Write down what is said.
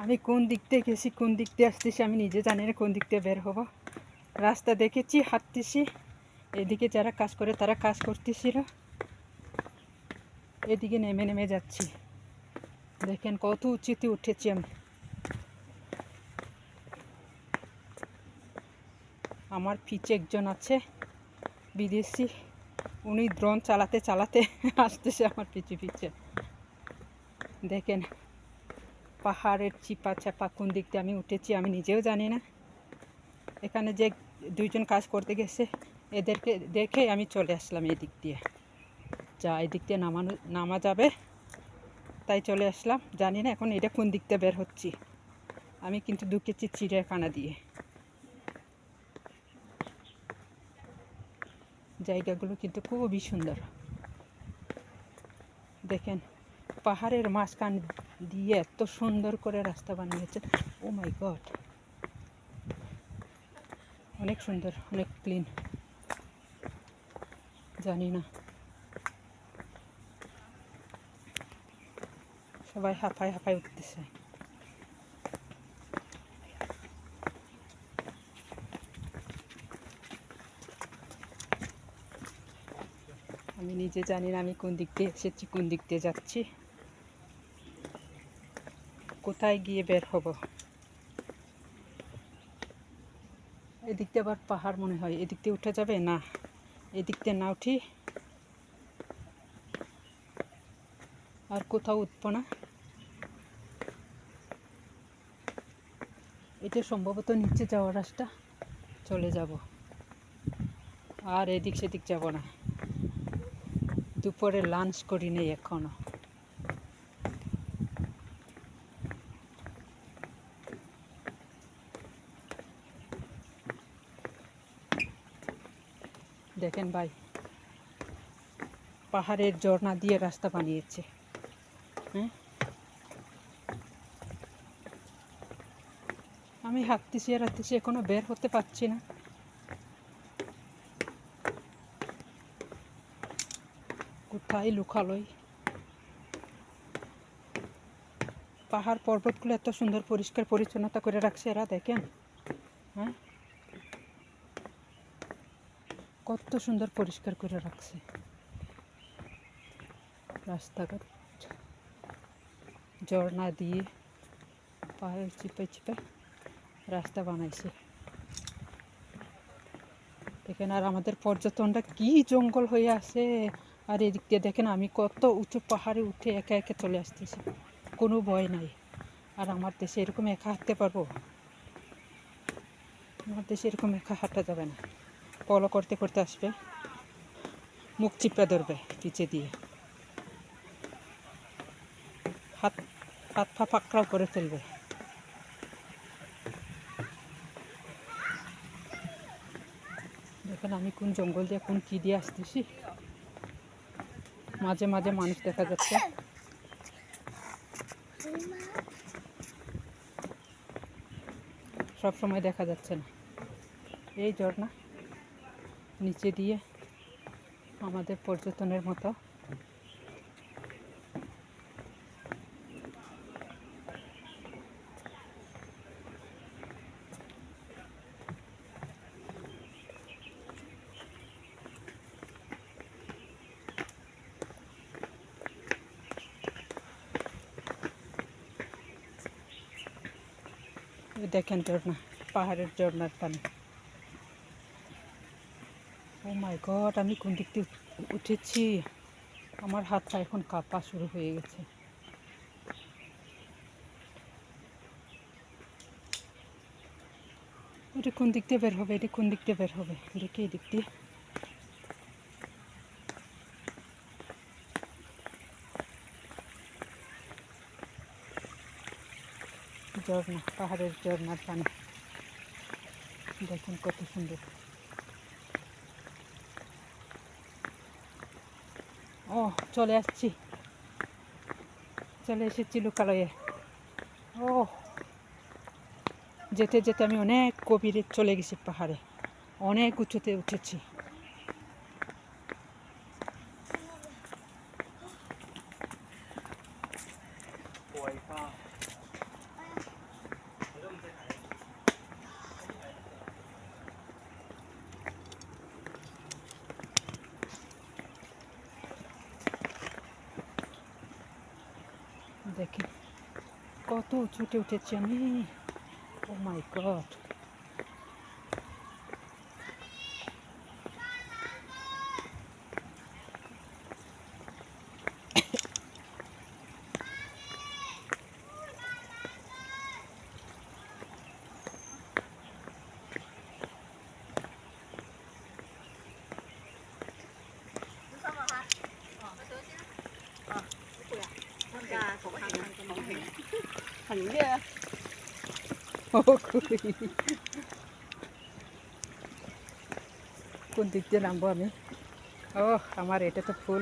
আমি কোন দিক দিয়ে গেছি, কোন দিক দিয়ে আসতেছি আমি নিজে জানি না কোন দিক দিয়ে বের হব। রাস্তা দেখেছি, হাঁটতেছি। এদিকে যারা কাজ করে তারা কাজ করতেছিল। এদিকে নেমে নেমে যাচ্ছি। দেখেন কত উঁচুতে উঠেছি আমি। আমার পিছে একজন আছে, বিদেশি। উনি ড্রোন চালাতে চালাতে আসতেছে আমার পিছে পিছে। দেখেন পাহাড়ের চিপা চাপা কোন দিক দিয়ে আমি উঠেছি আমি নিজেও জানি না। এখানে যে দুইজন কাজ করতে গেছে, এদেরকে দেখে আমি চলে আসলাম এই দিক দিয়ে। যা এই দিক দিয়ে নামানো, নামা যাবে, তাই চলে আসলাম। জানি না এখন এটা কোন দিক দিয়ে বের হচ্ছি। আমি কিন্তু ঢুকেছি চিড়িয়াখানা দিয়ে। জায়গাগুলো কিন্তু খুবই সুন্দর। দেখেন পাহাড়ের মাঝখান দিয়ে এত সুন্দর করে রাস্তা বানিয়েছে। ও মাই গড অনেক সুন্দর, অনেক ক্লিন জানি না। সবাই হাঁপায় হাঁপায় উঠতেছে। আমি নিজে জানি না আমি কোন দিক দিয়ে এসেছি, কোন দিক দিয়ে যাচ্ছি। কোথায় গিয়ে বের হব? এদিক দিয়ে আবার পাহাড় মনে হয়। এদিক দিয়ে উঠা যাবে? না। এদিক দিয়ে না উঠি। আর কোথাও উঠবো না। এটা সম্ভবত নিচে যাওয়ার রাস্তা। চলে যাব। আর এদিক সেদিক যাব না। দুপুরে লাঞ্চ করি নেই এখনও। দেখেন ভাই, পাহাড়ের ঝর্ণা দিয়ে রাস্তা বানিয়েছে। হ্যাঁ? আমি হাঁটতেছি আর হাঁটতেছি, এখনও বের হতে পারছি না। কোথায় লুকালোই পাহাড় পর্বতগুলো এত সুন্দর, পরিষ্কার, পরিচ্ছন্নতা করে রাখছে এরা, দেখেন। হ্যাঁ? কত সুন্দর পরিষ্কার করে রাখছে। রাস্তাঘাট, ঝর্ণা দিয়ে পাহাড় চিপে চিপে রাস্তা বানাইছে। দেখেন আর আমাদের পর্যটনটা কি জঙ্গল হয়ে আছে। আর এদিক দিয়ে দেখেন আমি কত উঁচু পাহাড়ে উঠে একা একা চলে আসতেছি। কোনো ভয় নাই। আর আমার দেশে এরকম একা হাঁটতে পারব? আমার দেশে এরকম একা হাঁটা যাবে না। ফলো করতে করতে আসবে। মুখ চিপড়ে ধরবে পিছে দিয়ে। হাত হাত পা পাকড়াও করে ফেলবে। দেখেন আমি কোন জঙ্গল দিয়ে, কোন কী দিয়ে আসতেছি। মাঝে মাঝে মানুষ দেখা যাচ্ছে। সব সময় দেখা যাচ্ছে না। এই ঝর্ণা। নিচে দিয়ে আমাদের পর্যটনের মতো। দেখেন ঝর্ণা পাহাড়ের ঝর্ণার পানি। ও মাই গড আমি কোন দিক উঠ- উঠেছি? আমার হাত পা এখন কাঁপা শুরু হয়ে গেছে। এটা কোন দিক দিয়ে বের হবে? এটা কোন দিক দিয়ে বের হবে? দেখি এই দিক দিয়ে? ঝর্ণা, পাহাড়ের ঝর্ণার পানি। দেখুন কত সুন্দর। ও, চলে আসছি। চলে এসেছি লোকালয়ে। ও, যেতে যেতে আমি অনেক গভীরে চলে গেছি পাহাড়ে। অনেক উঁচুতে উঠেছি। দেখি কত উঁচুতে উঠেছি আমি। ও মাই গড ও কোন দিক দিয়ে নামবো আমি? ও আমার এটা ফুল।